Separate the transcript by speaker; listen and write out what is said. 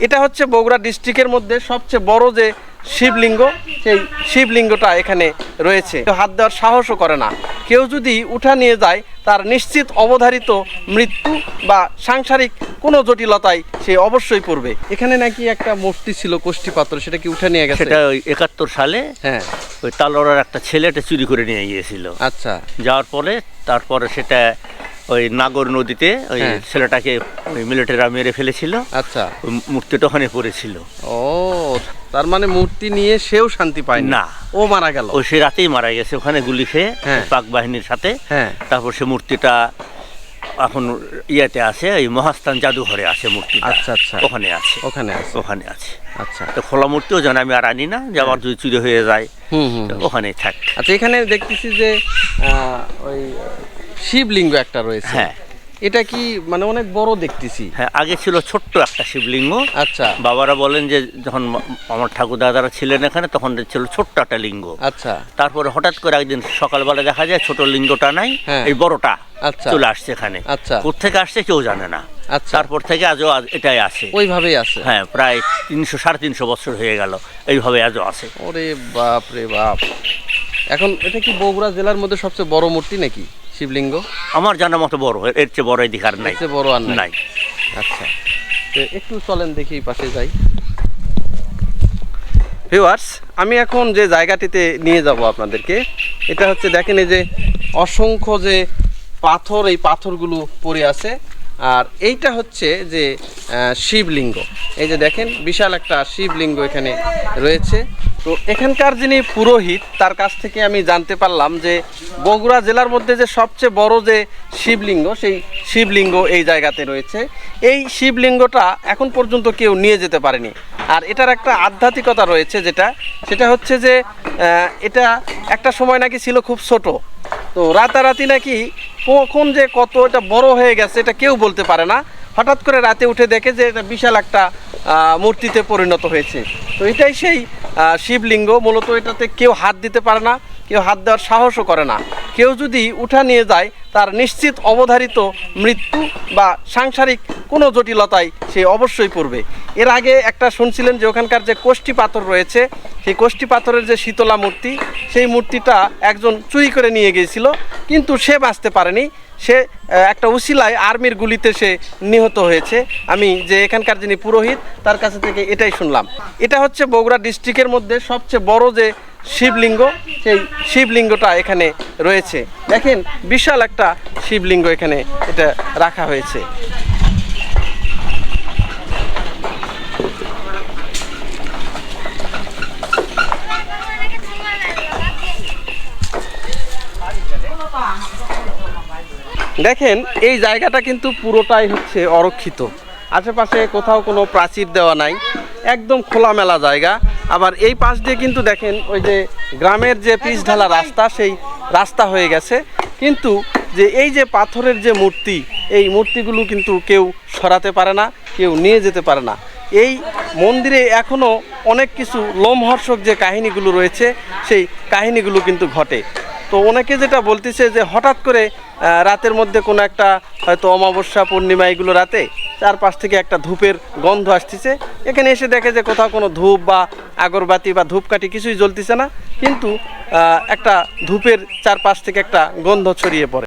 Speaker 1: এটা হচ্ছে বগুড়া ডিস্ট্রিক্টের মধ্যে সবচেয়ে বড় যে শিবলিঙ্গ সেই শিবলিঙ্গটা এখানে রয়েছে। হাত দেওয়ার সাহসও করে না। কেউ যদি উঠা নিয়ে যায় তার নিশ্চিত অবধারিত মৃত্যু বা সাংসারিক কোনো জটিলতায় সে অবশ্যই পড়বে। এখানে নাকি একটা মূর্তি ছিল কোষ্ঠী পাত্র সেটা কি উঠে নিয়ে গেছে?
Speaker 2: সেটা ওই একাত্তর সালে
Speaker 1: হ্যাঁ।
Speaker 2: ওই তালোয়ার একটা ছেলেটা চুরি করে নিয়ে গিয়েছিল।
Speaker 1: আচ্ছা।
Speaker 2: যাওয়ার পরে তারপরে সেটা ওই নাগর নদীতে ওই
Speaker 1: হ্যাঁ।
Speaker 2: ছেলেটাকে ওই মিলিটারিরা মেরে ফেলেছিল।
Speaker 1: আচ্ছা।
Speaker 2: মূর্তিটা ওখানে পড়েছিল।
Speaker 1: ও তার মানে মূর্তি নিয়ে সেও শান্তি পায়
Speaker 2: না।
Speaker 1: ও মারা গেল।
Speaker 2: ও সে রাতেই মারা গেছে ওখানে গুলি খেয়ে
Speaker 1: হ্যাঁ।
Speaker 2: পাক বাহিনীর সাথে।
Speaker 1: হ্যাঁ।
Speaker 2: তারপর সে মূর্তিটা এখন ইয়েতে আছে এই মহাস্থান জাদুঘরে আছে মূর্তি
Speaker 1: আচ্ছা, আচ্ছা।
Speaker 2: ওখানে আছে।
Speaker 1: ওখানে আছে।
Speaker 2: ওখানে আছে।
Speaker 1: আচ্ছা।
Speaker 2: তো খোলা মূর্তিও যেন আমি আর আনি না যে আবার যদি চুরি হয়ে যায়
Speaker 1: হুম হুম
Speaker 2: তো ওখানেই থাক।
Speaker 1: আচ্ছা এখানে দেখতেছি যে ওই শিবলিঙ্গ একটা রয়েছে।
Speaker 2: হ্যাঁ।
Speaker 1: এটা কি মানে অনেক বড় দেখতেছি?
Speaker 2: হ্যাঁ আগে ছিল ছোট্ট একটা শিবলিঙ্গ।
Speaker 1: আচ্ছা।
Speaker 2: বাবারা বলেন যে যখন আমার ঠাকুর দাদারা ছিলেন এখানে তখন ছিল ছোট্ট একটা লিঙ্গ।
Speaker 1: আচ্ছা।
Speaker 2: তারপরে হঠাৎ করে একদিন সকালবেলা দেখা যায় ছোট লিঙ্গটা নাই
Speaker 1: হ্যাঁ।
Speaker 2: এই বড়টা
Speaker 1: আচ্ছা।
Speaker 2: চলে আসছে এখানে।
Speaker 1: আচ্ছা।
Speaker 2: কোথেকে আসছে কেউ জানে না।
Speaker 1: আচ্ছা।
Speaker 2: তারপর থেকে আজও আজ- এটাই আছে।
Speaker 1: ওইভাবেই আছে।
Speaker 2: হ্যাঁ প্রায় তিনশো সাড়ে তিনশো বছর হয়ে গেল এইভাবে আজও আছে।
Speaker 1: ওরে বাপ রে বাপ। এখন এটা কি বগুড়া জেলার মধ্যে সবচেয়ে বড় মূর্তি নাকি? শিবলিঙ্গ?
Speaker 2: আমার জানা মতো বড় এর- চেয়ে বড় এদিকে আর নাই।
Speaker 1: বড় আর নাই?
Speaker 2: নাই।
Speaker 1: আচ্ছা। তো একটু চলেন দেখি পাশে যাই। ভিউয়ার্স আমি এখন যে জায়গাটিতে নিয়ে যাব আপনাদেরকে এটা হচ্ছে দেখেন এই যে অসংখ্য যে পাথর এই পাথরগুলো পড়ে আছে। আর এইটা হচ্ছে যে শিবলিঙ্গ। এই যে দেখেন বিশাল একটা শিবলিঙ্গ এখানে রয়েছে। তো এখানকার যিনি পুরোহিত, তার কাছ থেকে আমি জানতে পারলাম যে বগুড়া জেলার মধ্যে যে সবচেয়ে বড় যে শিবলিঙ্গ, সেই শিবলিঙ্গ এই জায়গাতে রয়েছে। এই শিবলিঙ্গটা এখন পর্যন্ত কেউ নিয়ে যেতে পারেনি। আর এটার একটা আধ্যাত্মিকতা রয়েছে যেটা, সেটা হচ্ছে যে এটা একটা সময় নাকি ছিল খুব ছোট। তো রাতারাতি নাকি কখন যে কত এটা বড় হয়ে গেছে, এটা কেউ বলতে পারে না। হঠাৎ করে রাতে উঠে দেখে যে এটা বিশাল একটা মূর্তিতে পরিণত হয়েছে। তো এটাই সেই শিবলিঙ্গ। মূলত এটাতে কেউ হাত দিতে পারে না, কেউ হাত দেওয়ার সাহসও করে না। কেউ যদি উঠা নিয়ে যায়, তার নিশ্চিত অবধারিত মৃত্যু বা সাংসারিক কোনো জটিলতায় সে অবশ্যই পড়বে। এর আগে একটা শুনছিলেন যে ওখানকার যে কোষ্ঠী পাথর রয়েছে, সেই কোষ্ঠী পাথরের যে শীতলা মূর্তি, সেই মূর্তিটা একজন চুরি করে নিয়ে গিয়েছিল, কিন্তু সে বাঁচতে পারেনি। সে একটা উশিলায় আর্মির গুলিতে সে নিহত হয়েছে। আমি যে এখানকার যিনি পুরোহিত, তার কাছে থেকে এটাই শুনলাম। এটা হচ্ছে বগুড়া ডিস্ট্রিক্টের মধ্যে সবচেয়ে বড় যে শিবলিঙ্গ, সেই শিবলিঙ্গটা এখানে রয়েছে। দেখেন, বিশাল একটা শিবলিঙ্গ এখানে এটা রাখা হয়েছে। দেখেন, এই জায়গাটা কিন্তু পুরোটাই হচ্ছে অরক্ষিত। আশেপাশে কোথাও কোনো প্রাচীর দেওয়া নাই, একদম খোলামেলা জায়গা। আবার এই পাশ দিয়ে কিন্তু দেখেন, ওই যে গ্রামের যে পিচ ঢালা রাস্তা, সেই রাস্তা হয়ে গেছে। কিন্তু যে এই যে পাথরের যে মূর্তি, এই মূর্তিগুলো কিন্তু কেউ সরাতে পারে না, কেউ নিয়ে যেতে পারে না। এই মন্দিরে এখনও অনেক কিছু লোমহর্ষক যে কাহিনীগুলো রয়েছে, সেই কাহিনীগুলো কিন্তু ঘটে। তো অনেকে যেটা বলতেছে যে হঠাৎ করে রাতের মধ্যে কোনো একটা হয়তো অমাবস্যা, পূর্ণিমা এগুলো রাতে চারপাশ থেকে একটা ধূপের গন্ধ আসতেছে। এখানে এসে দেখে যে কোথাও কোনো ধূপ বা আগরবাতি বা ধূপকাঠি কিছুই জ্বলতেছে না, কিন্তু একটা ধূপের চারপাশ থেকে একটা গন্ধ ছড়িয়ে পড়ে।